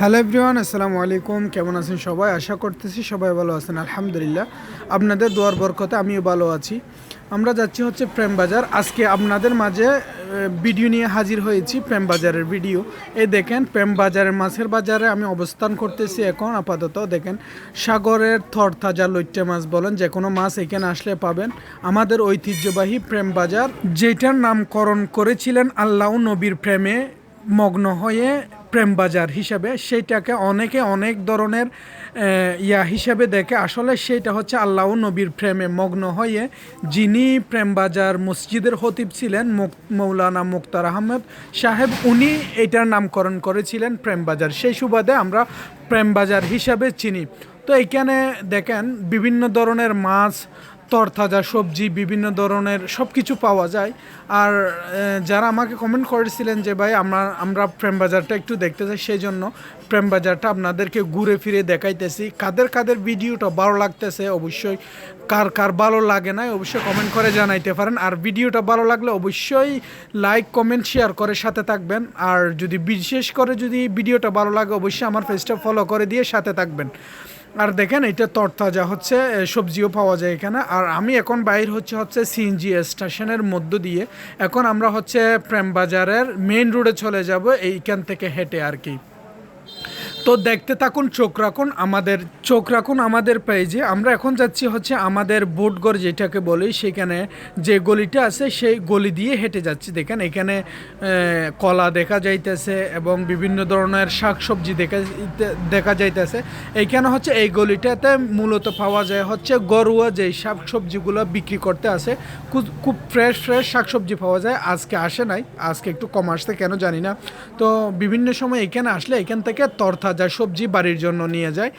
Hello everyone, আসসালামু আলাইকুম। কেমন আছেন সবাই? আশা করতেছি সবাই ভালো আছেন। আলহামদুলিল্লাহ। আপনাদের দোয়ার বরকতে আমিও ভালো আছি। আমরা যাচ্ছি হচ্ছে প্রেম বাজার। আজকে আপনাদের মাঝে ভিডিও নিয়ে হাজির হয়েছি প্রেম বাজারের ভিডিও। এই দেখেন, প্রেম বাজারের মাছের বাজারে আমি অবস্থান করতেছি এখন। আপাতত দেখেন, সাগরের থর থরতাজা লইট্টে মাছ বলেন যে কোনো মাছ এখানে আসলে পাবেন। আমাদের ঐতিহ্যবাহী প্রেম বাজার, যেটার নামকরণ করেছিলেন আল্লাহ নবীর প্রেমে। মগ্ন হয়ে প্রেম বাজার হিসাবে সেইটাকে অনেকে অনেক ধরনের ইয়া হিসাবে দেখে। আসলে সেইটা হচ্ছে আল্লাহ নবীর প্রেমে মগ্ন হয়ে যিনি প্রেম বাজার মসজিদের হতিব ছিলেন মৌলানা মুক্তার আহমেদ সাহেব, উনি এটার নামকরণ করেছিলেন প্রেম বাজার সেই সুবাদে আমরা প্রেম বাজার হিসাবে চিনি। তো এইখানে দেখেন বিভিন্ন ধরনের মাছ তরতাজা সবজি, বিভিন্ন ধরনের সব কিছু পাওয়া যায়। আর যারা আমাকে কমেন্ট করেছিলেন যে, ভাই, আমরা আমরা প্রেম বাজারটা একটু দেখতে চাই সেই জন্য প্রেম বাজারটা আপনাদেরকে ঘুরে ফিরে দেখাইতেছি। কাদের কাদের ভিডিওটা ভালো লাগতেছে, অবশ্যই কার কার ভালো লাগে না অবশ্যই কমেন্ট করে জানাইতে পারেন। আর ভিডিওটা ভালো লাগলে অবশ্যই লাইক কমেন্ট শেয়ার করে সাথে থাকবেন। আর যদি, বিশেষ করে যদি ভিডিওটা ভালো লাগে, অবশ্যই আমার পেজটা ফলো করে দিয়ে সাথে থাকবেন। আর দেখেন, এটা তরতাজা হচ্ছে সবজিও পাওয়া যায় এখানে। আর আমি এখন বাইর হচ্ছে হচ্ছে সিএনজি স্টেশনের মধ্য দিয়ে। এখন আমরা হচ্ছে প্রেমবাজারের মেইন রোডে চলে যাব, এইখান থেকে হেঁটে আর কি। তো দেখতে থাকুন, চোখ রাখুন, আমাদের, চোখ রাখুন আমাদের পেজে আমরা এখন যাচ্ছি হচ্ছে আমাদের বোটগড় যেটাকে বলি, সেখানে যে গলিটা আছে, সেই গলি দিয়ে হেঁটে যাচ্ছি। দেখেন, এখানে কলা দেখা যাইতেছে এবং বিভিন্ন ধরনের শাকসবজি দেখা দেখা যাইতেছে। এইখানে হচ্ছে এই গলিটাতে মূলত পাওয়া যায় হচ্ছে গরুয়া যে শাকসবজিগুলো বিক্রি করতে আসে, খুব- ফ্রেশ ফ্রেশ শাকসবজি পাওয়া যায়। আজকে আসে নাই, আজকে একটু কম আসতে কেন জানি না। তো বিভিন্ন সময় এখানে আসলে এখান থেকে তরতাজা সবজি বাড়ির জন্য নিয়ে যায়,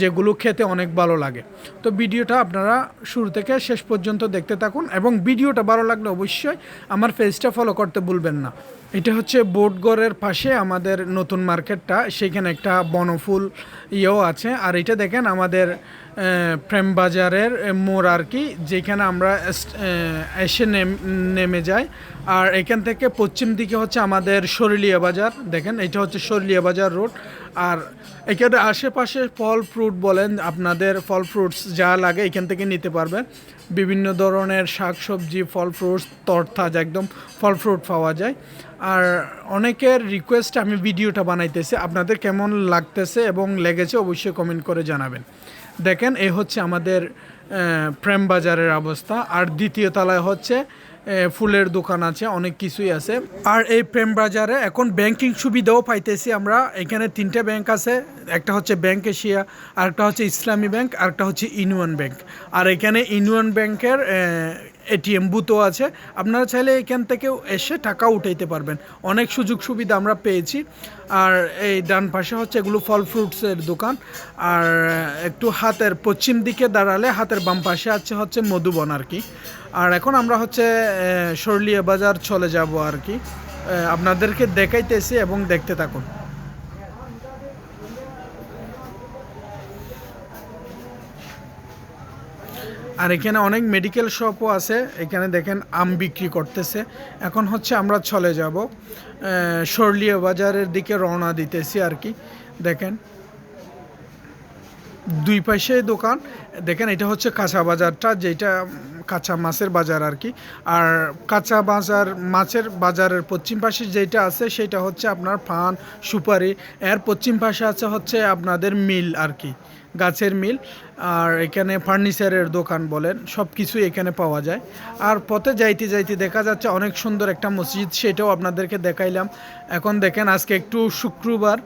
যেগুলো খেতে অনেক ভালো লাগে। তো ভিডিওটা আপনারা শুরু থেকে শেষ পর্যন্ত দেখতে থাকুন এবং ভিডিওটা ভালো লাগলে অবশ্যই আমার ফেজটা ফলো করতে ভুলবেন না। এটা হচ্ছে বোটগড়ের পাশে আমাদের নতুন মার্কেটটা সেখানে একটা বনফুল ইয়েও আছে। আর এটা দেখেন আমাদের আহ, প্রেম বাজারের আহ, মোড় আর কি যেখানে আমরা এস- নেমে যাই। আর এখান থেকে পশ্চিম দিকে হচ্ছে আমাদের শরীলিয়া বাজার দেখেন এটা হচ্ছে শরীলিয়া বাজার রোড। আর এখানে আশেপাশে ফল ফ্রুট বলেন আপনাদের ফল ফ্রুটস যা লাগে এখান থেকে নিতে পারবেন। বিভিন্ন ধরনের শাক সবজি ফল ফ্রুটস, তরতাজা একদম ফল ফ্রুট পাওয়া যায়। আর অনেকের রিকোয়েস্ট আমি ভিডিওটা বানাইতেছি। আপনাদের কেমন লাগতেছে এবং লেগেছে অবশ্যই কমেন্ট করে জানাবেন। দেখেন, এ হচ্ছে আমাদের প্রেম বাজারের অবস্থা। আর দ্বিতীয় তলায় হচ্ছে ফুলের দোকান আছে, অনেক কিছুই আছে। আর এই প্রেম বাজারে এখন ব্যাংকিং সুবিধাও পাইতেছি আমরা। এখানে তিনটা ব্যাংক আছে, একটা হচ্ছে ব্যাংক এশিয়া আরেকটা হচ্ছে ইসলামী ব্যাংক আরেকটা হচ্ছে ইউনিয়ন ব্যাংক আর এখানে ইউনিয়ন ব্যাংকের এটিএম বুথও আছে। আপনারা চাইলে এখান থেকেও এসে টাকা উঠাইতে পারবেন। অনেক সুযোগ সুবিধা আমরা পেয়েছি। আর এই ডান পাশে হচ্ছে এগুলো ফল ফ্রুটসের দোকান। আর একটু হাতের পশ্চিম দিকে দাঁড়ালে হাতের বাম পাশে আছে হচ্ছে মধুবন আর কি। আর এখন আমরা হচ্ছে সরলিয়া বাজার চলে যাব আর কি। আপনাদেরকে দেখাইতেছি এবং দেখতে থাকুন। আর এখানে অনেক মেডিকেল শপও আছে। এখানে দেখেন আম বিক্রি করতেছে। এখন হচ্ছে আমরা চলে যাব সরলিয়া বাজারের দিকে রওনা দিতেছি আর কি। দেখেন, দুই পাশে দোকান। দেখেন, এটা হচ্ছে কাঁচা বাজারটা, যেটা কাঁচা মাছের বাজার আর কি। আর কাঁচা বাজার, মাছের বাজারের পশ্চিম পাশে যেটা আছে, সেটা হচ্ছে আপনার ফান, সুপারি। এর পশ্চিম পাশে আছে হচ্ছে আপনাদের মিল আর কি, গাছের মিল। আর এখানে ফার্নিচারের দোকান বলেন সব কিছুই এখানে পাওয়া যায়। আর পথে যাইতে যাইতে দেখা যাচ্ছে অনেক সুন্দর একটা মসজিদ, সেটাও আপনাদেরকে দেখাইলাম। এখন দেখেন, আজকে একটু শুক্রবার,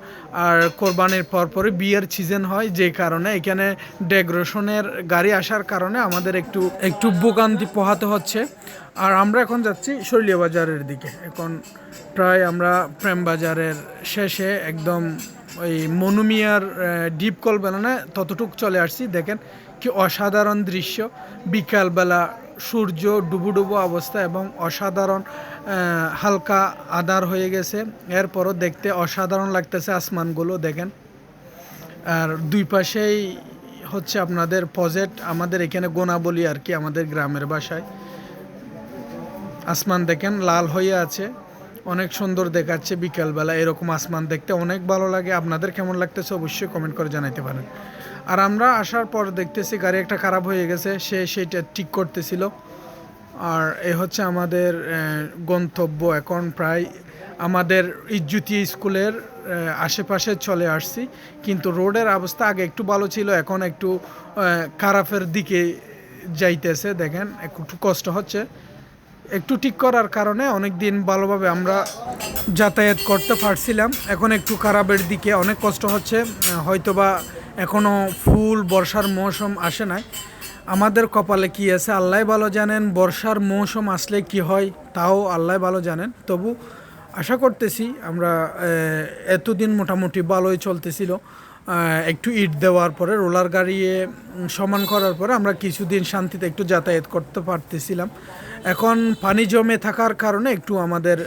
আর কোরবানির পরপরই বিয়ের সিজন হয়, যে কারণে এখানে ডেকোরেশনের গাড়ি আসার কারণে আমাদের একটু একটু ভোগান্তি পোহাতে হচ্ছে। আর আমরা এখন যাচ্ছি শৈলিয়া বাজারের দিকে। এখন প্রায় আমরা প্রেম বাজারের শেষে একদম ওই মনুমিয়ার ডিপ কল বানানো ততটুক চলে আসছি। দেখেন কি অসাধারণ দৃশ্য। বিকালবেলা সূর্য ডুবু ডুবু অবস্থা এবং অসাধারণ হালকা আদার হয়ে গেছে। এরপরও দেখতে অসাধারণ লাগতেছে আসমানগুলো, দেখেন। আর দুই পাশেই হচ্ছে আপনাদের পজেট আমাদের এখানে গোনা বলি আর কি, আমাদের গ্রামের বাসায়। আসমান দেখেন, লাল হয়ে আছে, অনেক সুন্দর দেখাচ্ছে বিকালবেলা, এরকম আসমান দেখতে অনেক ভালো লাগে। আপনাদের কেমন লাগতেছে অবশ্যই কমেন্ট করে জানাইতে পারেন। আর আমরা আসার পর দেখতেছি গাড়ি একটা খারাপ হয়ে গেছে, সে সেইটা ঠিক করতেছিল। আর এ হচ্ছে আমাদের গন্তব্য এখন প্রায় আমাদের ইজ্জুতি স্কুলের আশেপাশে চলে আসছি। কিন্তু রোডের অবস্থা আগে একটু ভালো ছিল, এখন একটু খারাপের দিকে যাইতেছে, দেখেন, একটু কষ্ট হচ্ছে। একটু ঠিক করার কারণে অনেক দিন ভালোভাবে আমরা যাতায়াত করতে পারছিলাম। এখন একটু খারাপের দিকে অনেক কষ্ট হচ্ছে হয়তোবা এখনও ফুল বর্ষার মৌসুম আসে নাই। আমাদের কপালে কি আছে আল্লাহ ভালো জানেন, বর্ষার মৌসুম আসলে কি হয়, তাও আল্লাহ ভালো জানেন। তবু আশা করতেছি আমরা এতদিন মোটামুটি ভালোই চলতেছিল। একটু ইট দেওয়ার পরে, রোলার গাড়িয়ে সমান করার পরে আমরা কিছুদিন শান্তিতে একটু যাতায়াত করতে পারতেছিলাম। এখন পানি জমে থাকার কারণে একটু আমাদের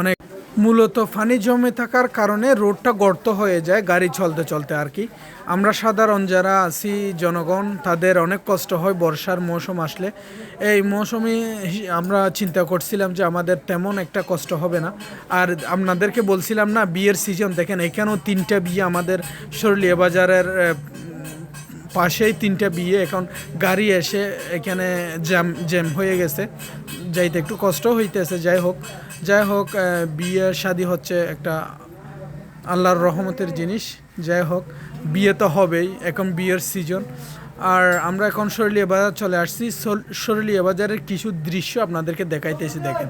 অনেক মূলত পানি জমে থাকার কারণে রোডটা গর্ত হয়ে যায়, গাড়ি চলতে চলতে আর কি। আমরা সাধারণ যারা আছি, জনগণ, তাদের অনেক কষ্ট হয় বর্ষার মৌসুম আসলে। এই মৌসুমে আমরা চিন্তা করছিলাম যে আমাদের তেমন একটা কষ্ট হবে না। আর আপনাদেরকে বলছিলাম না, বিয়ের সিজন দেখেন এখানেও তিনটা বিয়ে আমাদের শরলিয়া বাজারের পাশেই তিনটা বিয়ে এখন গাড়ি এসে এখানে জ্যাম জ্যাম হয়ে গেছে। যাইতে একটু কষ্ট হইতেছে যাই হোক। যাই হোক আহ, বিয়ে শাদি হচ্ছে একটা আল্লাহর রহমতের জিনিস। যাই হোক বিয়ে তো হবেই এখন বিয়ের সিজন আর আমরা এখন শরলিয়া বাজার চলে আসছি। শরলিয়া বাজারের কিছু দৃশ্য আপনাদেরকে দেখাইতেছি দেখেন।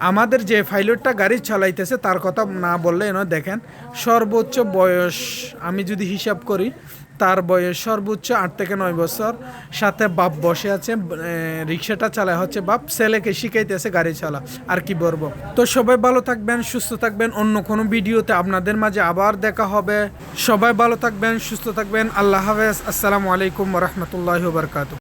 আমাদের যে পাইলটটা গাড়ি চালাইতেছে তার কথা না বললে এনে দেখেন সর্বোচ্চ বয়স আমি যদি হিসাব করি তার বয়স সর্বোচ্চ আট থেকে নয় বছর। সাথে বাপ বসে আছে রিক্সাটা চালায় হচ্ছে বাপ। ছেলেকে শিখাইতেছে গাড়ি চালা। আর কি বলব? তো সবাই ভালো থাকবেন, সুস্থ থাকবেন। অন্য কোনো ভিডিওতে আপনাদের মাঝে আবার দেখা হবে। সবাই ভালো থাকবেন, সুস্থ থাকবেন। আল্লাহ হাফেজ। আসসালামু আলাইকুম রহমতুল্লাহ বারকাতু